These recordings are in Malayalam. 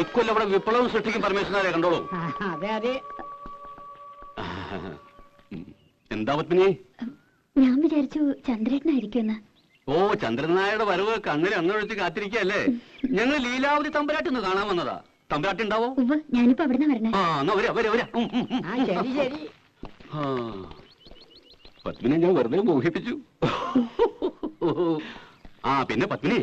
ഇക്കൊല്ലം ഇവിടെ വിപ്ലവം സൃഷ്ടിക്കും പരമേശ്വരനാരെ കണ്ടോളൂ. അതെ അതെ. എന്താ പത്മിനി? ഞാൻ വിചാരിച്ചു ചന്ദ്രേട്ടനായിരിക്കുമെന്ന്. ഓ ചന്ദ്രനായുടെ വരവ് കണ്ണിൽ അന്നൊഴിച്ച് കാത്തിരിക്കല്ലേ ഞങ്ങൾ ലീലാവതി തമ്പരാട്ടി ഒന്ന് കാണാൻ വന്നതാ. തമ്പരാട്ടി ഉണ്ടാവോ? ഞാനിപ്പോ അവിടെ വരണേ. ആ എന്നാ വരാ വരാ വരാ. പത്മിനെ ഞാൻ വെറുതെ മോഹിപ്പിച്ചു. ആ പിന്നെ പത്മിനി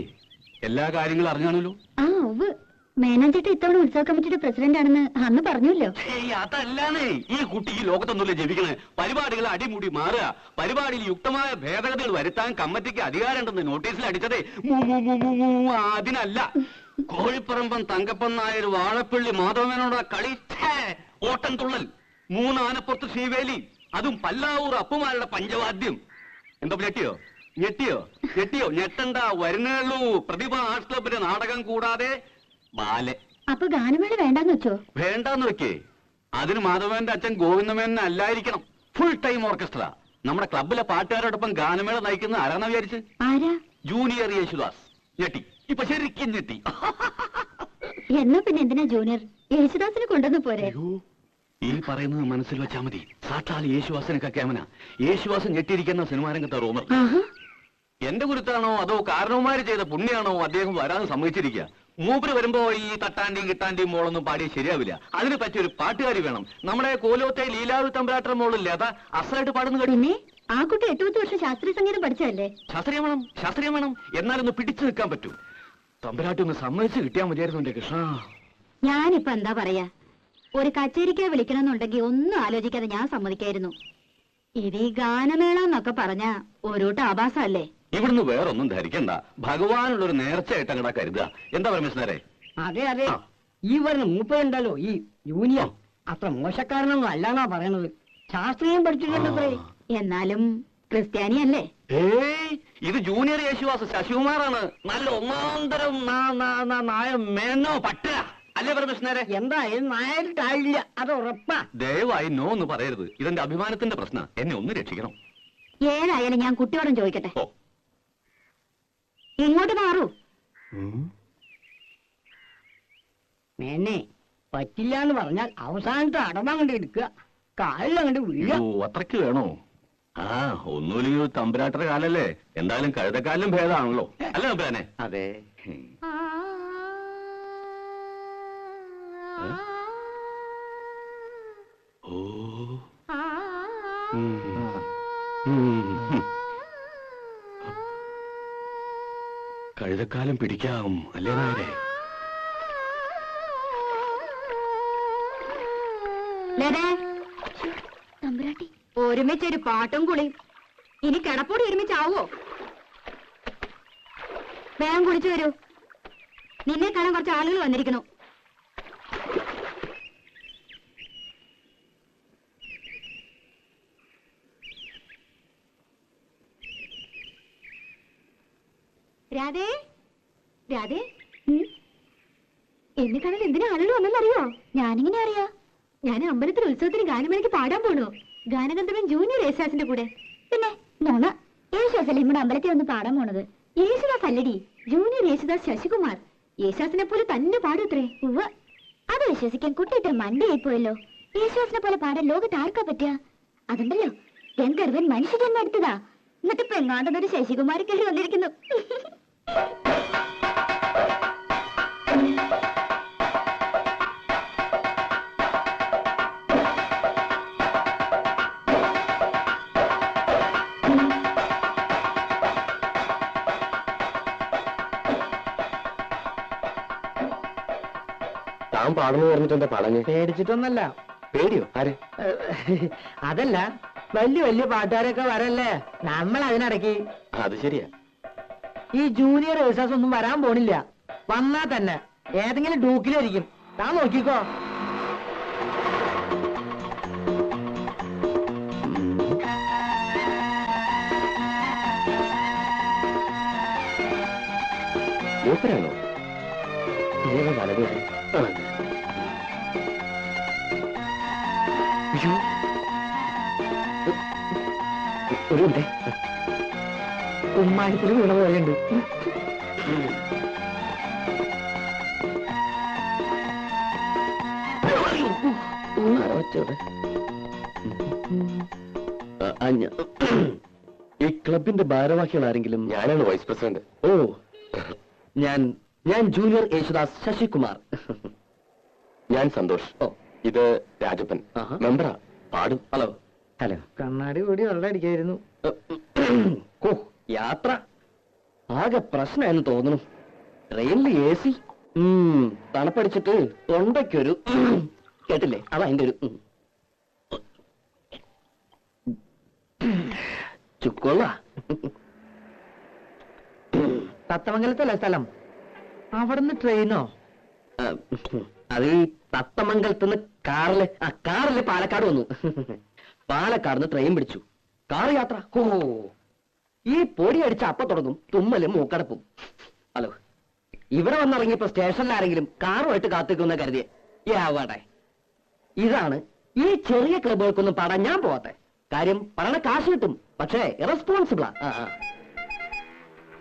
എല്ലാ കാര്യങ്ങളും അറിഞ്ഞാണല്ലോ. ആ ഉവ് മേനാഞ്ചേട്ട ഇത്തവണ ഉത്സവ കമ്മിറ്റിയുടെ പ്രസിഡന്റ് ആണെന്ന് അന്ന് പറഞ്ഞല്ലോ. ഏയ് അതല്ലാന്നേ. ഈ കുട്ടി ഈ ലോകത്തൊന്നുമില്ല ജപിക്കണേ. പരിപാടികൾ അടിമുടി മാറുക. പരിപാടിയിൽ യുക്തമായ ഭേദഗതികൾ വരുത്താൻ കമ്മിറ്റിക്ക് അധികാരമുണ്ടെന്ന് നോട്ടീസിൽ അടിച്ചതേ. മൂ, മൂ, മൂ, മൂ, മൂ, അതിനല്ല. കോഴിപ്പറമ്പൻ തങ്കപ്പൻ നായർ വാഴപ്പള്ളി മാധവനോട് കളി ഛേ, ഓട്ടം തുള്ളൽ. മൂന്നാനപ്പുറത്ത് ശ്രീവേലി അതും പല്ലാവൂർ അപ്പുമാരുടെ പഞ്ചവാദ്യം. എന്താ ഞെട്ടിയോ ഞെട്ടിയോ? ഞെട്ടിയോ? ഞെട്ടണ്ട വരുന്നേയുള്ളൂ. പ്രതിഭ ആർട്സ് ക്ലബിന്റെ നാടകം കൂടാതെ ബാലെ. അപ്പൊ ഗാനമേള വേണ്ടെന്ന് വെച്ചോ? വേണ്ടാന്ന് വെക്കേ. അതിന് മാധവന്റെ അച്ഛൻ ഗോവിന്ദമേനൻ അല്ലായിരിക്കണം. ഫുൾ ടൈം ഓർക്കസ്ട്ര നമ്മുടെ ക്ലബിലെ പാട്ടുകാരോടൊപ്പം ഗാനമേള നയിക്കുന്ന ആരാന്ന വിചാരിച്ച്? ആരാ? ജൂനിയർ യേശുദാസ്. ഞെട്ടി. ഇപ്പൊ ശരിക്കും ഞെട്ടി. എന്നാ പിന്നെ എന്തിനാ ജൂനിയർ? യേശുദാസിനെ കൊണ്ടുവന്ന് പോരെ. ഈ പറയുന്നത് മനസ്സിൽ വെച്ചാ മതി. സാക്ഷാൽ യേശുവാസനൊക്കെ ക്യാമന. യേശുവാസൻ ഞെട്ടിയിരിക്കുന്ന സിനിമാരംഗത്തെ റൂമർ. എന്റെ കുരുത്താണോ അതോ കാരണവന്മാര് ചെയ്ത പുണ്യാണോ അദ്ദേഹം വരാൻ സമ്മതിച്ചിരിക്കുക? മൂപ്പര് വരുമ്പോ ഈ തട്ടാണ്ടിയും കിട്ടാണ്ടിയും മോളൊന്നും പാടി ശരിയാവില്ല. അതിന് പറ്റിയൊരു പാട്ടുകാരി വേണം. നമ്മുടെ കോലോത്തെ ലീലാവി തമ്പരാട്ട മോളില്ലേ അതാ അസലായിട്ട് പാടുന്ന കേട്ടു. ആ കുട്ടി എട്ടു പത്ത് വർഷം ശാസ്ത്രീയ സംഗീതം പഠിച്ചതല്ലേ? ശാസ്ത്രീയം വേണം ശാസ്ത്രീയം വേണം. എന്നാലൊന്ന് പിടിച്ചു നിൽക്കാൻ പറ്റൂ. തമ്പരാട്ടി ഒന്ന് സമ്മതിച്ച് കിട്ടിയാൽ മതിയായിരുന്നു എന്റെ കൃഷ്ണ. ഞാനിപ്പോ എന്താ പറയാ? ഒരു കച്ചേരിക്ക് വിളിക്കണമെന്നുണ്ടെങ്കിൽ ഒന്നും ആലോചിക്കാതെ ഞാൻ സമ്മതിക്കായിരുന്നു. ഇത് ഈ ഗാനമേള എന്നൊക്കെ പറഞ്ഞ ഒരു ആഭാസമല്ലേ? ഇവിടുന്ന് വേറൊന്നും ധരിക്കണ്ട. ഭഗവാനുള്ളൊരു നേർച്ചയായിട്ട് അങ്ങടാ കരുതുക എന്താ പരമേശ്വരേ അതെ അതെ. ഈ വരുന്ന മൂപ്പയുണ്ടല്ലോ ഈ യൂണിയൻ അത്ര മോശക്കാരനൊന്നും അല്ലാന്നാ പറയണത്. ശാസ്ത്രീയം പഠിച്ചിട്ടുണ്ടത്രേ. എന്നാലും ക്രിസ്ത്യാനിയല്ലേ? ഏയ് ഇത് ജൂനിയർ യേശുവാസ് ശശികുമാറാണ്. നല്ല ഒന്നാന്തരം നാ- നാ- നാ- നായ മേനോ പട്ട. അല്ലേ പരമേശ്വരേ എന്തായാലും നായരിട്ടായില്ല അത് ഉറപ്പാ. ദയവായി നോ എന്ന് പറയരുത്. ഇതെന്റെ അഭിമാനത്തിന്റെ പ്രശ്നം. എന്നെ ഒന്ന് രക്ഷിക്കണം. ഏതായാലും ഞാൻ കുട്ടിയോടും ചോദിക്കട്ടെ. ഓ. ഇങ്ങോട്ട് മാറൂ. മേനെ പറ്റില്ല എന്ന് പറഞ്ഞാൽ അവസാനത്തെ അടമങ്ങണ്ട് എടുക്കുക. കാലിലങ്ങണ്ട് വീഴ അത്രയ്ക്ക് വേണോ? ആ ഒന്നുമില്ലെങ്കിൽ തമ്പുരാട്ടര കാലല്ലേ? എന്തായാലും കഴുതക്കാലിലും ഭേദമാണല്ലോ. അല്ല തമ്പുരാനെ? അതെ. ഓ ഉം. ഉം. കഴുതക്കാലം പിടിക്കാം അല്ലേ നായരെ? ഒരുമിച്ചൊരു പാട്ടും കുളിയും ഇനി കിടപ്പൂടി ഒരുമിച്ചാവോ വേഗം കുളിച്ചു വരൂ. നിന്നെ കാണാൻ കുറച്ച് ആളുകൾ വന്നിരിക്കുന്നു. രാധേ? രാധേ? എന്നെ കാണാൻ എന്തിനാ ആളുകൾ വന്നെന്നറിയോ? ഞാനിങ്ങനെ അറിയാ. ഞാൻ അമ്പലത്തിൽ ഉത്സവത്തിന് ഗാനമേളയ്ക്ക് പാടാൻ പോണു. ഗാനഗന്ധർവൻ ജൂനിയർ യേശുദാസിന്റെ കൂടെ. പിന്നെ നോണ യേശുദാസല്ലേ നമ്മുടെ അമ്പലത്തിൽ വന്ന് പാടാൻ പോണത്? യേശുദാസ് അല്ലടി ജൂനിയർ യേശുദാസ് ശശികുമാർ. യേശുദാസിനെ പോലെ തന്നെ പാടുത്രേ. ഉവ്വ. അത് വിശ്വസിക്കാൻ കുട്ടിയിട്ട് മണ്ടിയായി പോയല്ലോ യേശുദാസിനെ പോലെ പാടാൻ ലോകത്ത് ആർക്കാ പറ്റുക അതുണ്ടല്ലോ ഗന്ധർവൻ മനുഷ്യജന്മം എടുത്തതാ. എന്നിട്ട് പെങ്ങാണ്ടെന്നൊരു ശശികുമാരി കയറി വന്നിരിക്കുന്നു. താൻ പാടുന്നു പറഞ്ഞിട്ട് എന്താ പറഞ്ഞ് പേടിച്ചിട്ടൊന്നല്ല. പേടിയോ? ആര്? അതല്ല വലിയ വലിയ പാട്ടുകാരൊക്കെ വരല്ലേ? നമ്മൾ അതിനിടയ്ക്ക് അത് ശരിയാ. ഈ ജൂനിയർ ഏഴ്സാസ് ഒന്നും വരാൻ പോണില്ല. വന്നാ തന്നെ. ഏതെങ്കിലും ഡൂക്കിലായിരിക്കും. താൻ നോക്കിക്കോ. മൂപ്പരാണോ? ഇങ്ങനെ വലത് അയ്യോ. ഒരു മിനിറ്റ്. ഉമ്മായത്തിൽ വീണ പോലെയുണ്ട്. ഈ ക്ലബിന്റെ ഭാരവാഹികൾ ആരെങ്കിലും? ഞാനാണ് വൈസ് പ്രസിഡന്റ്. ഓ ഞാൻ ഞാൻ ജൂനിയർ യേശുദാസ് ശശികുമാർ. ഞാൻ സന്തോഷ്. ഓ. ഇത് രാജപ്പൻ. മെമ്പറാ. പാടും. ഹലോ. ഹലോ കണ്ണാടി കൂടി വെള്ളം അടിക്കായിരുന്നു യാത്ര. ആകെ പ്രശ്നമായെന്ന് തോന്നുന്നു. ട്രെയിനിൽ എ സി. തണുപ്പടിച്ചിട്ട് തൊണ്ടയ്ക്കൊരു കേട്ടില്ലേ? അതാ അതിന്റെ ഒരു. ചുക്കൊള്ള. തത്തമംഗലത്തല്ല സ്ഥലം? അവിടുന്ന് ട്രെയിനോ? അത് ഈ തത്തമംഗലത്ത് നിന്ന് കാറിൽ ആ കാറിൽ പാലക്കാട് വന്നു. പാലക്കാട് നിന്ന് ട്രെയിൻ പിടിച്ചു. കാർ യാത്ര. ഓ ഈ പൊടി അടിച്ച അപ്പ തുടങ്ങും തുമ്മലും മൂക്കടപ്പും. ഹലോ ഇവിടെ വന്നിറങ്ങിയപ്പോ സ്റ്റേഷനിൽ ആരെങ്കിലും കാറുമായിട്ട് കാത്തിക്കുന്ന കരുതിയ. യാവട്ടെ ഇതാണ് ഈ ചെറിയ ക്ലബുകൾക്കൊന്നും പാടാൻ ഞാൻ പോവാത്തെ. കാര്യം പറയണ കാശ് കിട്ടും പക്ഷേ ഇറസ്പോൺസിബിളാ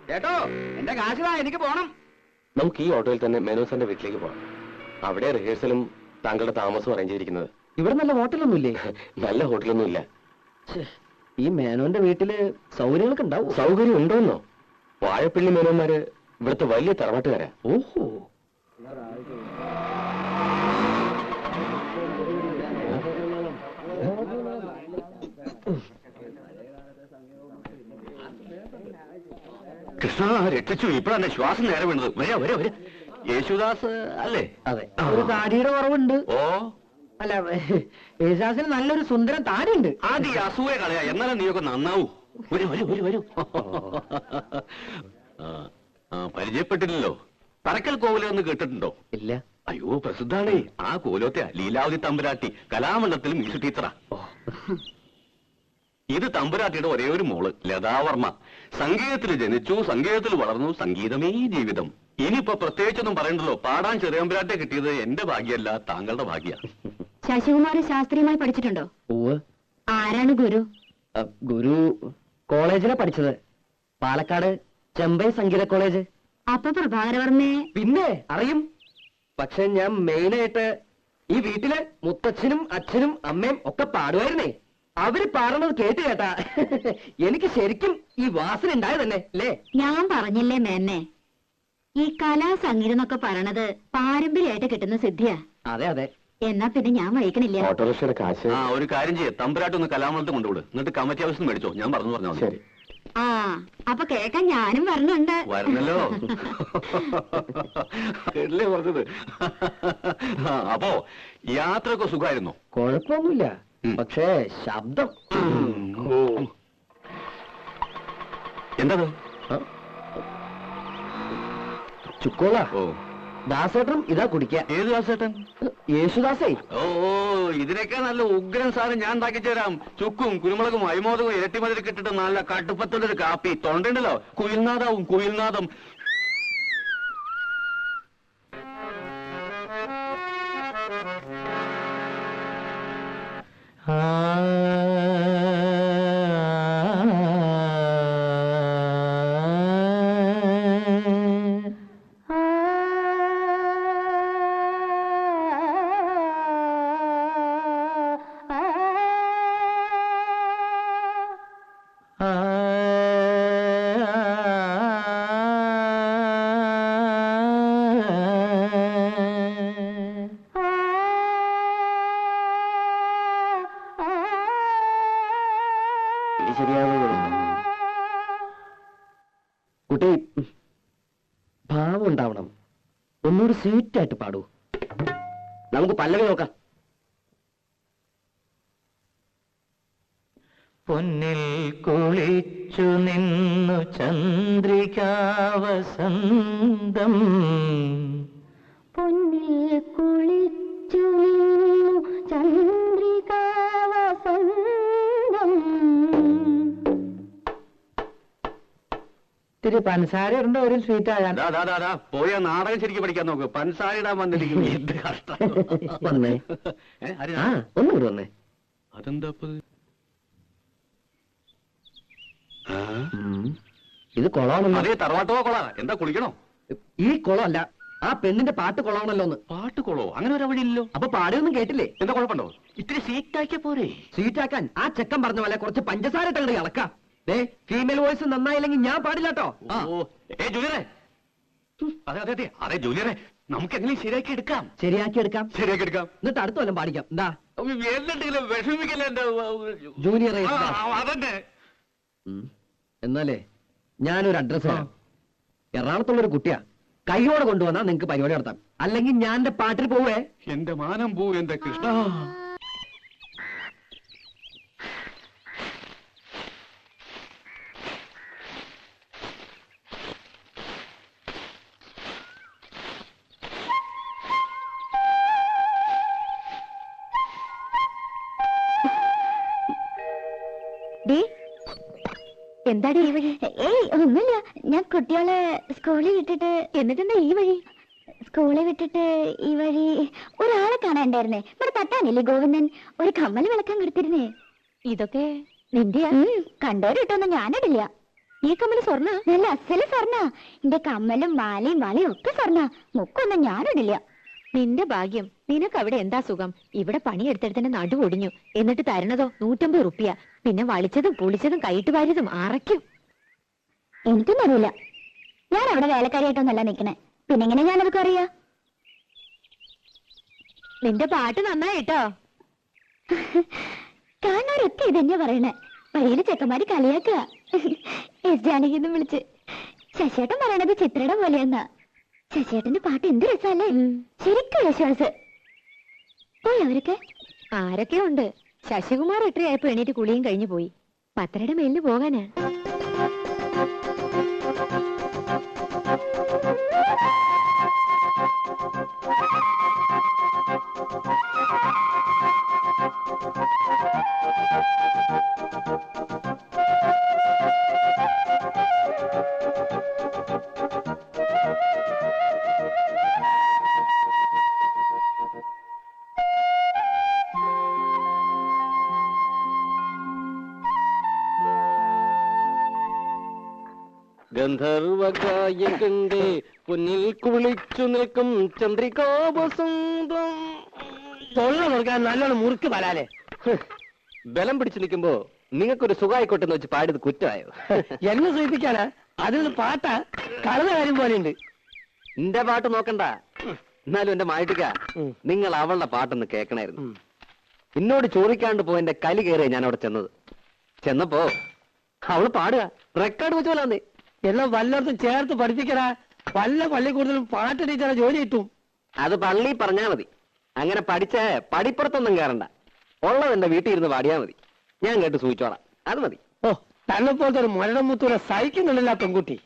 കേട്ടോ എന്റെ കാശിലാ എനിക്ക് പോണം. നമുക്ക് ഈ ഓട്ടോയിൽ തന്നെ മെനോസന്റെ വീട്ടിലേക്ക് പോകാം. അവിടെ റിഹേഴ്സലും താങ്കളുടെ താമസവും അറേഞ്ച് ചെയ്തിരിക്കുന്നത്. ഇവിടെ നല്ല ഹോട്ടലൊന്നുമില്ലേ? നല്ല ഹോട്ടലൊന്നും ഇല്ല ഈ മേനോന്റെ വീട്ടിൽ സൗകര്യങ്ങളൊക്കെ ഉണ്ടാവും സൗകര്യം ഉണ്ടോന്നോ വാഴപ്പള്ളി മേനോന്മാര് ഇവിടുത്തെ വലിയ തറവാട്ടുകാരാ. ഓഹോ. കൃഷ്ണ രക്ഷിച്ചു. ഇപ്പോഴാണ് ശ്വാസം നേരെ വീണത്. വരാ വരാ വരാ. യേശുദാസ് അല്ലേ? അതെ. ഒരു താടിയുടെ കുറവുണ്ട്. ഓ. അല്ല യേശുദാസിന് നല്ലൊരു സുന്ദരം താരുണ്ട് ആദ്യം ഈ അസൂയ കളയാ. എന്നാലും നീയൊക്കെ നന്നാവൂ. വരൂ വരൂ വരൂ വരൂ. ആ, ആ, പരിചയപ്പെട്ടില്ലല്ലോ. തറക്കൽ കോവിലെന്ന് കേട്ടിട്ടുണ്ടോ? ഇല്ല. അയ്യോ പ്രസിദ്ധാണേ. ആ കോലോത്തെ ലീലാവതി തമ്പുരാട്ടി കലാമണ്ഡലത്തിൽ മ്യൂസിക് ടീച്ചറാ. ഇത് തമ്പുരാട്ടിയുടെ ഒരേ ഒരു മോൾ ലതാവർമ്മ സംഗീതത്തിൽ ജനിച്ചു സംഗീതത്തിൽ വളർന്നു സംഗീതമേ ജീവിതം. ഇനിയിപ്പോ പ്രത്യേകിച്ചൊന്നും പറയണ്ടല്ലോ. പാടാൻ ചെറിയമ്പുരാട്ടെ കിട്ടിയത് എന്റെ ഭാഗ്യമല്ല താങ്കളുടെ ഭാഗ്യ. ശശികുമാർ ശാസ്ത്രീയമായി പഠിച്ചിട്ടുണ്ടോ? ഓ ആരാണ് ഗുരു? ഗുരു കോളേജിലെ പഠിച്ചത്. പാലക്കാട് ചെമ്പൈ സംഗീത കോളേജ്. അപ്പൊ പ്രഭാകരവർമ്മയെ പിന്നെ അറിയും. പക്ഷെ ഞാൻ മെയിനായിട്ട് ഈ വീട്ടിലെ മുത്തച്ഛനും അച്ഛനും അമ്മയും ഒക്കെ പാടുമായിരുന്നേ. അവർ പാടുന്നത് കേട്ട് കേട്ടാ. എനിക്ക് ശരിക്കും ഈ വാസന ഉണ്ടായതന്നെ അല്ലേ? ഞാൻ പറഞ്ഞില്ലേ മേന്നെ ഈ കലാ സംഗീതം എന്നൊക്കെ പറയണത് പാരമ്പര്യമായിട്ട് കിട്ടുന്ന സിദ്ധിയാ. അതെ അതെ. എന്നാ പിന്നെ ഞാൻ വഹിക്കണില്ല ഓട്ടോറിക്ഷയുടെ കാശ്. ആ ഒരു കാര്യം ചെയ്യേ. തമ്പുരാട്ടൊന്ന് കലാമലത്ത് കൊണ്ടുവിട്. എന്നിട്ട് കമ്മിറ്റി ഹൗസിൽ നിന്ന് മേടിച്ചോ. ഞാൻ പറഞ്ഞു പറഞ്ഞാൽ ശരി. ആ അപ്പൊ കേക്കാൻ ഞാനും വരണുണ്ട്. വരണല്ലോ. കേട്ടില്ലേ പറഞ്ഞത്? ആ, അപ്പോ യാത്രയൊക്കെ സുഖമായിരുന്നു കുഴപ്പമൊന്നുമില്ല. ഉം. പക്ഷേ ശബ്ദം. എന്താ ചുക്കോള. ഓ. ദാസേട്ടനും ഇതാ കുടിക്കാം ഏത് ദാസേട്ടൻ? യേശുദാസേ. ഓ ഇതിനേക്കാൾ നല്ല ഉഗ്രൻ സാധനം ഞാൻ തരാം. ചുക്കും കുരുമുളകും അരിമോദകവും ഇരട്ടിമതിൽ കിട്ടിട്ട് നല്ല കടുപ്പത്തുള്ളൊരു കാപ്പി. തൊണ്ടുണ്ടല്ലോ കുയിൽനാഥാവും കുയിൽനാദം. ഇത് ഒന്നുകൂടി സ്വീറ്റ് ആയിട്ട് പാടൂ. നമുക്ക് പല്ലവി നോക്കാം. പൊന്നിൽ കുളിച്ചു നിന്നു ചന്ദ്രികാവസന്തം. ഇത്തിരി പഞ്ചസാര ഇടണ്ട ഒരു സ്വീറ്റ് ആകാൻ പോയി നാടകം ശരിക്കും പഠിക്കാൻ നോക്ക്. പൻസാര ഇടാൻ വന്നിരിക്കുന്നു. എന്ത് കഷ്ടം. വന്നേ. ആ? ഒന്നും കൂടി വന്നേ. അതെന്താ ഇത്? ആ? ഉം. ഇത് കുളമാണല്ലോ അതേ തറവാട്ടോ കൊള. എന്താ കുളിക്കണോ? ഈ കുളമല്ല ആ പെണ്ണിന്റെ പാട്ട് കൊള്ളാമല്ലോ ഒന്ന് പാട്ട് കൊളോ? അങ്ങനെ ഒരു വഴിയില്ലല്ലോ. അപ്പൊ പാടിയൊന്നും കേട്ടില്ലേ? എന്താ കുഴപ്പമുണ്ടോ? ഇത്തിരി സീറ്റാക്കിയ പോരെ. സീറ്റാക്കാൻ ആ ചെക്കൻ പറഞ്ഞ പോലെ കുറച്ച് പഞ്ചസാര ഇട്ടങ്ങട് ഇളക്കാം. ഫീമെയിൽ വോയിസ് നന്നായില്ലെങ്കിൽ ഞാൻ പാടില്ലാട്ടോ. ഓ ഏ ജൂലിയറെ അതെ അതെ അതെ. അതെ ജൂലിയറെ നമുക്ക് എങ്ങനെയും ശരിയാക്കി എടുക്കാം. ശരിയാക്കി എടുക്കാം. ശരിയാക്കി എടുക്കാം. എന്നിട്ട് അടുത്ത കൊല്ലം പാടിക്കാം. എന്താ വിഷമിക്കല്ലേ ആ, അതന്നെ. എന്നാലേ ഞാനൊരു അഡ്രസ് തരാം. എറണാകുളത്തുള്ള ഒരു കുട്ടിയാ. കൈയോടെ കൊണ്ടുവന്നാ നിങ്ങക്ക് പരിപാടി നടത്താം. അല്ലെങ്കിൽ ഞാൻ എന്റെ പാട്ടിൽ പോവേ. എന്റെ മാനം പോവേ എന്റെ കൃഷ്ണ. എന്താടി ഈ വഴി? ഏയ് ഒന്നുമില്ല. ഞാൻ കുട്ടികളെ സ്കൂളിൽ വിട്ടിട്ട് എന്നിട്ടെന്താ ഈ വഴി? സ്കൂളിൽ വിട്ടിട്ട് ഈ വഴി ഒരാളെ കാണാണ്ടായിരുന്നേ ഇവിടെ തട്ടാനില്ലേ ഗോവിന്ദൻ? ഒരു കമ്മൽ വിളക്കാൻ കൊടുത്തിരുന്നേ. ഇതൊക്കെ നിന്റെയാ? കണ്ടോരിട്ടൊന്നും ഞാനിടില്ല. ഈ കമ്മൽ സ്വർണ? നല്ല അസൽ സ്വർണ. എന്റെ കമ്മലും മാലയും വളയും ഒക്കെ സ്വർണ. മുക്കൊന്നും ഞാനിടില്ല. നിന്റെ ഭാഗ്യം. നിനക്ക് അവിടെ എന്താ സുഖം? ഇവിടെ പണിയെടുത്തെടുത്തിന്റെ നടു ഒടിഞ്ഞു എന്നിട്ട് തരണതോ? നൂറ്റമ്പത് റുപ്യ. പിന്നെ വളിച്ചതും പുളിച്ചതും കൈയിട്ട് വാരിയതും അറയ്ക്കും. എനിക്കൊന്നും അറിയില്ല. ഞാൻ അവിടെ വേലക്കാരിയായിട്ടൊന്നല്ല നിക്കണേ പിന്നെ എങ്ങനെ ഞാനതൊക്കെ അറിയാ? നിന്റെ പാട്ട് നന്നായിട്ടോ കാണാറൊക്കെ ഇതന്നെ പറയണേ. വഴിയിൽ ചെക്കന്മാര് കളിയാക്കുക. എസ് ജാനകിന്ന് വിളിച്ച്. ശശിയേട്ടൻ പറയണത് ചിത്രയുടെ പോലെയെന്നാ. ശശിയേട്ടന്റെ പാട്ട് എന്ത് രസമല്ലേ? ശരിക്കും വിശ്വാസ് പോയി അവരൊക്കെ. ആരൊക്കെ ഉണ്ട് ശശികുമാർ എട്ടരയായപ്പോ എണീറ്റ് കുളിയും കഴിഞ്ഞു പോയി. പത്തരയുടെ മേലിന് പോകാനാ. ഗന്ധർവകായകന്റെ പൊന്നിൽ കുളിച്ചു നിൽക്കും ചന്ദ്രികാപസുന്ദം തൊള്ള നോക്കാൻ നല്ലോണം മുറുക്ക് വരാലേ ബലം പിടിച്ചു നിൽക്കുമ്പോ നിങ്ങൾക്കൊരു സുഖമായിക്കോട്ടെ എന്ന് വെച്ച് പാടിയത് കുറ്റമായോ? എന്നെ സൂചിപ്പിക്കാനാ? അതിൽ പാട്ട കളന്ന കാര്യം ഉണ്ട് എന്റെ പാട്ട് നോക്കണ്ട. എന്നാലും എന്റെ മായിട്ടിക്ക നിങ്ങൾ അവളുടെ പാട്ടൊന്ന് കേൾക്കണായിരുന്നു എന്നോട് ചോദിക്കാണ്ട് പോയി എന്റെ കലി കയറിയ ഞാൻ അവിടെ ചെന്നത്. ചെന്നപ്പോ അവൾ പാടുക. റെക്കോർഡ് വെച്ച് പോലാന്നേ എല്ലാം വല്ലയിടത്തും ചേർത്ത് പഠിപ്പിക്കടാ. വല്ല പള്ളിക്കൂടുതലും പാട്ട് ടീച്ചറെ ജോലി കിട്ടും. അത് പള്ളി പറഞ്ഞാ മതി. അങ്ങനെ പഠിച്ച പടിപ്പുറത്തൊന്നും കയറണ്ട ഉള്ളത് എന്റെ വീട്ടിൽ ഇരുന്ന് പാടിയാ മതി. ഞാൻ കേട്ട് സൂചിച്ചോളാം. അത് മതി. ഓ തന്നെ പോലത്തെ ഒരു മുരടം മുത്തൂരെ സഹിക്കുന്നുണ്ടല്ല പെൺകുട്ടി.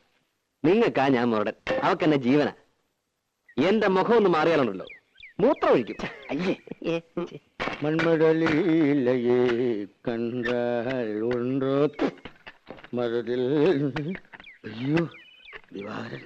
നിങ്ങൾക്കാ ഞാൻ മുരടൻ. അവക്ക് എന്നെ ജീവന. എന്റെ മുഖം ഒന്ന് മാറിയാലുണ്ടല്ലോ. മൂത്രം ഒഴിക്കും അയ്യേ മൺമടലിലയെ കണ്ടാൽ ഉണ്ടോ? മരതിൽ അയ്യോ ദിവാരൻ